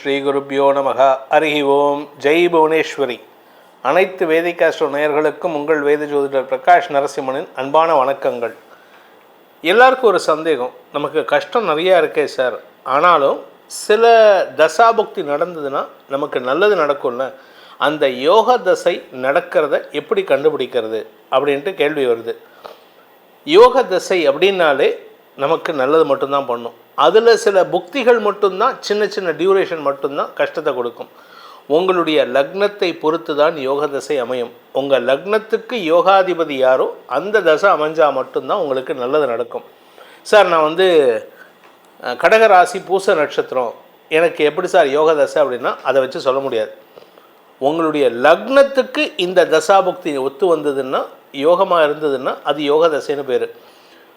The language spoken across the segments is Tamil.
ஸ்ரீ குருப்பியோ நமக. ஹரிஹி ஓம். ஜெய் புவனேஸ்வரி. அனைத்து வேதிகாஸ்ட்ரோ நேயர்களுக்கும் உங்கள் வேத ஜோதிடர் பிரகாஷ் நரசிம்மனின் அன்பான வணக்கங்கள். எல்லாருக்கும் ஒரு சந்தேகம். நமக்கு கஷ்டம் நிறையா இருக்கே சார். ஆனாலும் சில தசாபக்தி நடந்ததுன்னா நமக்கு நல்லது நடக்கும்ல. அந்த யோக தசை நடக்கிறத எப்படி கண்டுபிடிக்கிறது? அப்படின்ட்டு கேள்வி வருது. யோக தசை அப்படின்னாலே நமக்கு நல்லது மட்டும்தான் பண்ணும். அதில் சில புக்திகள் மட்டும்தான் சின்ன சின்ன டியூரேஷன் மட்டும்தான் கஷ்டத்தை கொடுக்கும். உங்களுடைய லக்னத்தை பொறுத்து தான் யோக தசை அமையும். உங்கள் லக்னத்துக்கு யோகாதிபதி யாரோ அந்த தசை அமைஞ்சால் மட்டும்தான் உங்களுக்கு நல்லது நடக்கும். சார் நான் வந்து கடகராசி பூச நட்சத்திரம். எனக்கு எப்படி சார் யோக தசை அப்படின்னா அதை வச்சு சொல்ல முடியாது. உங்களுடைய லக்னத்துக்கு இந்த தசாபுக்தி ஒத்து வந்ததுன்னா யோகமாக இருந்ததுன்னா அது யோக தசைன்னு பேர்.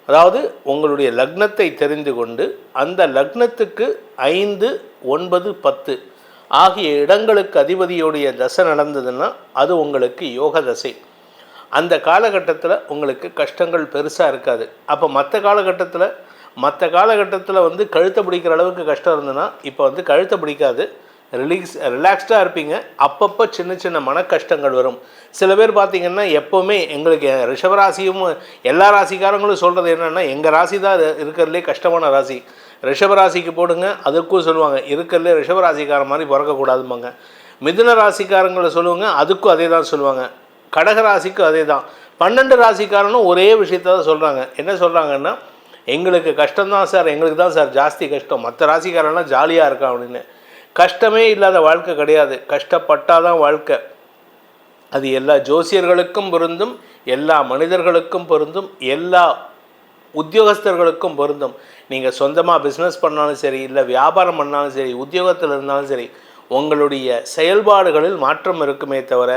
அதாவது உங்களுடைய லக்னத்தை தெரிந்து கொண்டு அந்த லக்னத்துக்கு ஐந்து ஒன்பது பத்து ஆகிய இடங்களுக்கு அதிபதியுடைய தசை நடந்ததுன்னா அது உங்களுக்கு யோக தசை. அந்த காலகட்டத்தில் உங்களுக்கு கஷ்டங்கள் பெருசாக இருக்காது. அப்போ மற்ற காலகட்டத்தில் மற்ற காலகட்டத்தில் வந்து கழுத்தை பிடிக்கிற அளவுக்கு கஷ்டம் இருந்ததுன்னா இப்போ வந்து கழுத்தை பிடிக்காது. ரிலீக்ஸ் ரிலாக்ஸ்டாக இருப்பீங்க. அப்பப்போ சின்ன சின்ன மன கஷ்டங்கள் வரும். சில பேர் பார்த்தீங்கன்னா எப்போவுமே எங்களுக்கு ரிஷபராசியும் எல்லா ராசிக்காரங்களும் சொல்கிறது என்னென்னா எங்கள் ராசி தான் இருக்கிறதுலே கஷ்டமான ராசி. ரிஷபராசிக்கு போடுங்க அதுக்கும் சொல்லுவாங்க. இருக்கிறதுலே ரிஷபராசிக்காரன் மாதிரி பிறக்கக்கூடாதும்பாங்க. மிதுன ராசிக்காரங்களை சொல்லுவாங்க அதுக்கும் அதே தான் சொல்லுவாங்க. கடக ராசிக்கும் அதே தான். பன்னெண்டு ராசிக்காரனும் ஒரே விஷயத்த தான் சொல்கிறாங்க என்ன சொல்கிறாங்கன்னா எங்களுக்கு கஷ்டம்தான் சார் எங்களுக்கு தான் சார் ஜாஸ்தி கஷ்டம். மற்ற ராசிக்காரன்லாம் ஜாலியாக இருக்கான் அப்படின்னு. கஷ்டமே இல்லாத வாழ்க்கை கிடையாது. கஷ்டப்பட்டாதான் வாழ்க்கை. அது எல்லா ஜோசியர்களுக்கும் பொருந்தும் எல்லா மனிதர்களுக்கும் பொருந்தும் எல்லா உத்தியோகஸ்தர்களுக்கும் பொருந்தும். நீங்கள் சொந்தமாக பிஸ்னஸ் பண்ணாலும் சரி இல்லை வியாபாரம் பண்ணாலும் சரி உத்தியோகத்தில் இருந்தாலும் சரி உங்களுடைய செயல்பாடுகளில் மாற்றம் இருக்குமே தவிர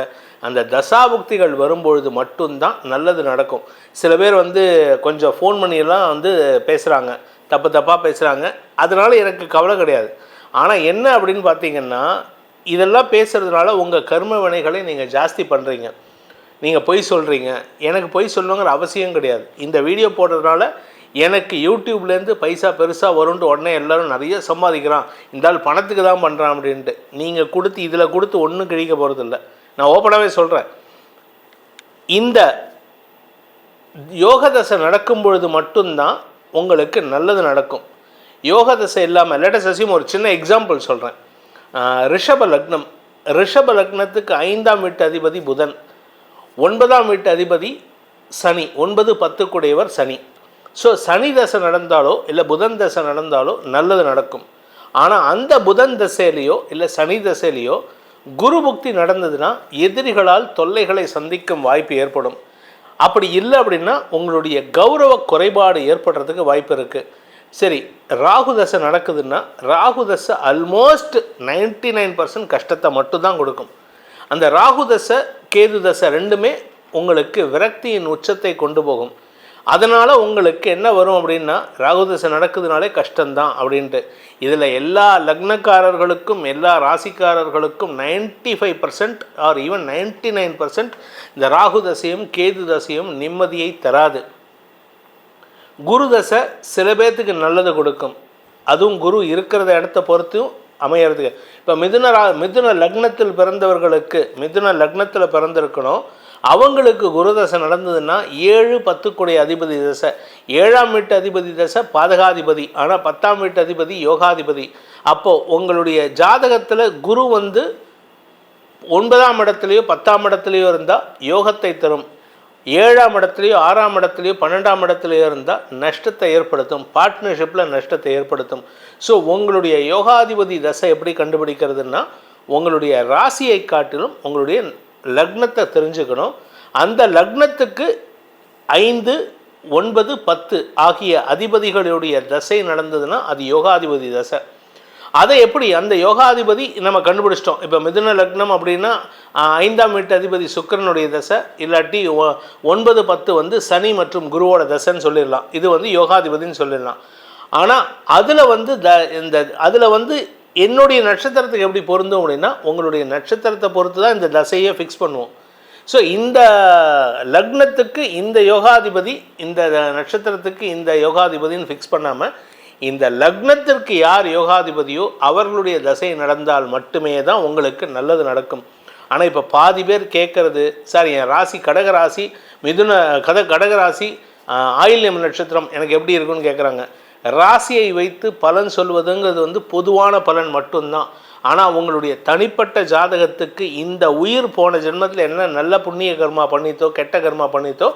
அந்த தசாபுக்திகள் வரும்பொழுது மட்டும்தான் நல்லது நடக்கும். சில பேர் வந்து கொஞ்சம் ஃபோன் பண்ணியெல்லாம் வந்து பேசுகிறாங்க தப்பு தப்பாக பேசுகிறாங்க அதனால் எனக்கு கவலை கிடையாது. ஆனால் என்ன அப்படின்னு பார்த்தீங்கன்னா இதெல்லாம் பேசுகிறதுனால உங்கள் கர்ம வினைகளை நீங்கள் ஜாஸ்தி பண்ணுறீங்க நீங்கள் பொய் சொல்கிறீங்க எனக்கு பொய் சொல்லணுங்கிற அவசியம் கிடையாது. இந்த வீடியோ போடுறதுனால எனக்கு யூடியூப்லேருந்து பைசா பெருசாக வரும்ன்ட்டு உடனே எல்லோரும் நிறைய சம்பாதிக்கிறான். இந்த ஆள் பணத்துக்கு தான் பண்ணுறான் அப்படின்ட்டு. நீங்கள் கொடுத்து இதில் கொடுத்து ஒன்றும் கிழிக்க போகிறதில்ல நான் ஓப்பனாகவே சொல்கிறேன் இந்த யோக தசை நடக்கும் பொழுது மட்டும்தான் உங்களுக்கு நல்லது நடக்கும். யோக தசை இல்லாமல் லேட்டஸ்ட் அசியும் ஒரு சின்ன எக்ஸாம்பிள் சொல்கிறேன் ரிஷப லக்னம். ரிஷப லக்னத்துக்கு ஐந்தாம் வீட்டு அதிபதி புதன். ஒன்பதாம் வீட்டு அதிபதி சனி. ஒன்பது பத்துக்குடையவர் சனி. ஸோ சனி தசை நடந்தாலோ இல்லை புதன் தசை நடந்தாலோ நல்லது நடக்கும். ஆனால் அந்த புதன் தசையிலையோ இல்லை சனி தசையிலையோ குரு புக்தி நடந்ததுன்னா எதிரிகளால் தொல்லைகளை சந்திக்கும் வாய்ப்பு ஏற்படும். அப்படி இல்லை அப்படின்னா உங்களுடைய கௌரவ குறைபாடு ஏற்படுறதுக்கு வாய்ப்பு இருக்குது சரி ராகு தசை நடக்குதுன்னா ராகு தசை அல்மோஸ்ட் நைன்டி நைன் பர்சன்ட் கஷ்டத்தை மட்டும்தான் கொடுக்கும். அந்த ராகு தசை கேது தசை ரெண்டுமே உங்களுக்கு விரக்தியின் உச்சத்தை கொண்டு போகும். அதனால் உங்களுக்கு என்ன வரும் அப்படின்னா ராகு தசை நடக்குதுனாலே கஷ்டம்தான் அப்படின்ட்டு. இதில் எல்லா லக்னக்காரர்களுக்கும் எல்லா ராசிக்காரர்களுக்கும் ninety five percent or even ninety nine percent இந்த ராகு தசையும் கேது தசையும் நிம்மதியை தராது. குரு தசை சில பேர்த்துக்கு நல்லது கொடுக்கும். அதுவும் குரு இருக்கிறத இடத்த பொறுத்தும் அமையறதுக்கு. இப்போ மிதுன மிதுன லக்னத்தில் பிறந்தவர்களுக்கு மிதுன லக்னத்தில் பிறந்திருக்கணும். அவங்களுக்கு குரு தசை நடந்ததுன்னா ஏழு பத்துக்குடைய அதிபதி தசை. ஏழாம் வீட்டு அதிபதி தசை பாதகாதிபதி. ஆனால் பத்தாம் வீட்டு அதிபதி யோகாதிபதி. அப்போது உங்களுடைய ஜாதகத்தில் குரு வந்து ஒன்பதாம் இடத்துலையோ பத்தாம் இடத்துலையோ இருந்தால் யோகத்தை தரும். ஏழாம் இடத்துலையோ ஆறாம் இடத்துலையோ பன்னெண்டாம் இடத்துலையோ இருந்தால் நஷ்டத்தை ஏற்படுத்தும் பார்ட்னர்ஷிப்பில் நஷ்டத்தை ஏற்படுத்தும். ஸோ உங்களுடைய யோகாதிபதி தசை எப்படி கண்டுபிடிக்கிறதுன்னா உங்களுடைய ராசியை காட்டிலும் உங்களுடைய லக்னத்தை தெரிஞ்சுக்கணும். அந்த லக்னத்துக்கு ஐந்து ஒன்பது பத்து ஆகிய அதிபதிகளுடைய தசை நடந்ததுன்னா அது யோகாதிபதி தசை. அதை எப்படி அந்த யோகாதிபதி நம்ம கண்டுபிடிச்சிட்டோம். இப்போ மிதுன லக்னம் அப்படின்னா ஐந்தாம் வீட்டு அதிபதி சுக்கிரனுடைய தசை இல்லாட்டி ஒ- ஒன்பது பத்து வந்து சனி மற்றும் குருவோட தசைன்னு சொல்லிடலாம். இது வந்து யோகாதிபதின்னு சொல்லிடலாம். ஆனால் அதில் வந்து த இந்த அதில் வந்து என்னுடைய நட்சத்திரத்துக்கு எப்படி பொருந்தும் அப்படின்னா உங்களுடைய நட்சத்திரத்தை பொறுத்து தான் இந்த தசையை ஃபிக்ஸ் பண்ணுவோம். ஸோ இந்த லக்னத்துக்கு இந்த யோகாதிபதி இந்த நட்சத்திரத்துக்கு இந்த யோகாதிபதின்னு ஃபிக்ஸ் பண்ணாமல் இந்த லக்னத்திற்கு யார் யோகாதிபதியோ அவர்களுடைய தசை நடந்தால் மட்டுமே தான் உங்களுக்கு நல்லது நடக்கும். ஆனால் இப்போ பாதி பேர் கேட்குறது சார் என் ராசி கடக ராசி மிதுன கத கடகராசி ஆயில்யம் நட்சத்திரம் எனக்கு எப்படி இருக்குன்னு கேட்குறாங்க ராசியை வைத்து பலன் சொல்வதுங்கிறது வந்து பொதுவான பலன் மட்டும்தான். ஆனால் உங்களுடைய தனிப்பட்ட ஜாதகத்துக்கு இந்த உயிர் போன ஜென்மத்தில் என்ன நல்ல புண்ணிய கர்மா பண்ணித்தோ கெட்ட கர்மா பண்ணித்தோ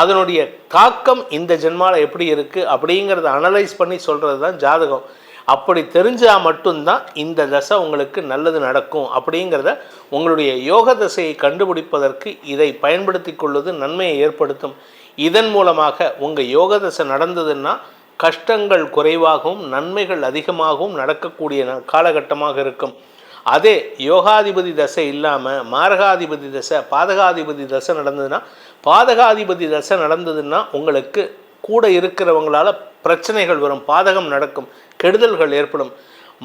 அதனுடைய தாக்கம் இந்த ஜென்மாவில் எப்படி இருக்குது அப்படிங்கிறத அனலைஸ் பண்ணி சொல்கிறது தான் ஜாதகம். அப்படி தெரிஞ்சால் மட்டும்தான் இந்த தசை உங்களுக்கு நல்லது நடக்கும் அப்படிங்கிறத உங்களுடைய யோக தசையை கண்டுபிடிப்பதற்கு இதை பயன்படுத்தி கொள்வது நன்மையை ஏற்படுத்தும். இதன் மூலமாக உங்கள் யோக தசை நடந்ததுன்னா கஷ்டங்கள் குறைவாகவும் நன்மைகள் அதிகமாகவும் நடக்கக்கூடிய ந- காலகட்டமாக இருக்கும். அதே யோகாதிபதி தசை இல்லாமல் மாரகாதிபதி தசை பாதகாதிபதி தசை நடந்ததுன்னா பாதகாதிபதி தசை நடந்ததுன்னா உங்களுக்கு கூட இருக்கிறவங்களால் பிரச்சனைகள் வரும் பாதகம் நடக்கும் கெடுதல்கள் ஏற்படும்.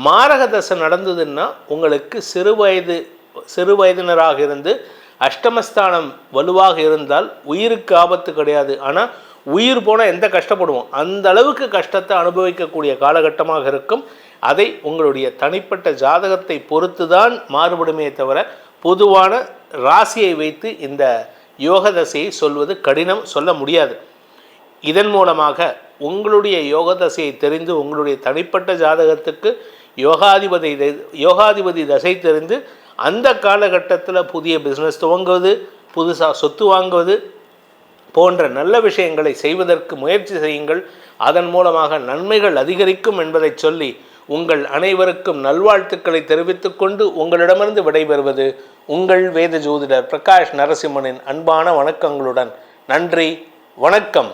மாரக தசை நடந்ததுன்னா உங்களுக்கு சிறு வயது சிறு வயதினராக இருந்து அஷ்டமஸ்தானம் வலுவாக இருந்தால் உயிருக்கு ஆபத்து கிடையாது. ஆனால் உயிர் போனால் எந்த கஷ்டப்படுவோம்? அந்த அளவுக்கு கஷ்டத்தை அனுபவிக்கக்கூடிய காலகட்டமாக இருக்கும். அதை உங்களுடைய தனிப்பட்ட ஜாதகத்தை பொறுத்து தான் மாறுபடுமே தவிர பொதுவான ராசியை வைத்து இந்த யோக தசையை சொல்வது கடினம் சொல்ல முடியாது. இதன் மூலமாக உங்களுடைய யோக தசையை தெரிந்து உங்களுடைய தனிப்பட்ட ஜாதகத்துக்கு யோகாதிபதி த- யோகாதிபதி தசை தெரிந்து அந்த காலகட்டத்தில் புதிய பிஸ்னஸ் துவங்குவது புதுசாக சொத்து வாங்குவது போன்ற நல்ல விஷயங்களை செய்வதற்கு முயற்சி செய்யுங்கள். அதன் மூலமாக நன்மைகள் அதிகரிக்கும் என்பதை சொல்லி உங்கள் அனைவருக்கும் நல்வாழ்த்துக்களை தெரிவித்துக் கொண்டு உங்களிடமிருந்து விடைபெறுவது உங்கள் வேத ஜோதிடர் பிரகாஷ் நரசிம்மனின் அன்பான வணக்கங்களுடன். நன்றி வணக்கம்.